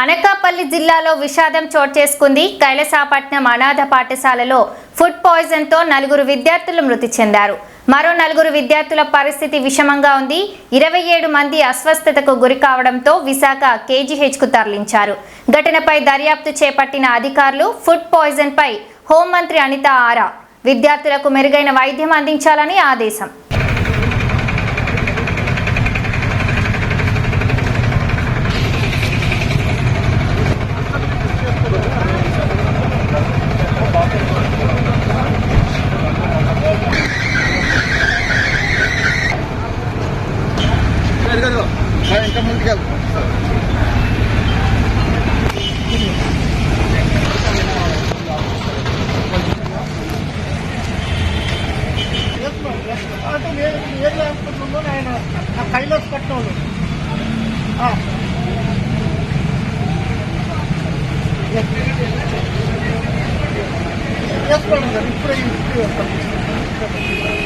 అనకాపల్లి జిల్లాలో విషాదం చోటు చేసుకుంది. కైలసాపట్నం అనాథ పాఠశాలలో ఫుడ్ పాయిజన్తో నలుగురు విద్యార్థులు మృతి చెందారు. మరో నలుగురు విద్యార్థుల పరిస్థితి విషమంగా ఉంది. ఇరవై ఏడు మంది అస్వస్థతకు గురి కావడంతో విశాఖ కేజీహెచ్కు తరలించారు. ఘటనపై దర్యాప్తు చేపట్టిన అధికారులు ఫుడ్ పాయిజన్పై హోంమంత్రి అనిత ఆరా విద్యార్థులకు మెరుగైన వైద్యం అందించాలని ఆదేశం. ఇంకా ముందుకెళ్ళు అంటే నేను ఆయన నా కైలాస్ పట్నంలో ఆ. సార్ ఇప్పుడే ఇప్పుడే వేస్తాను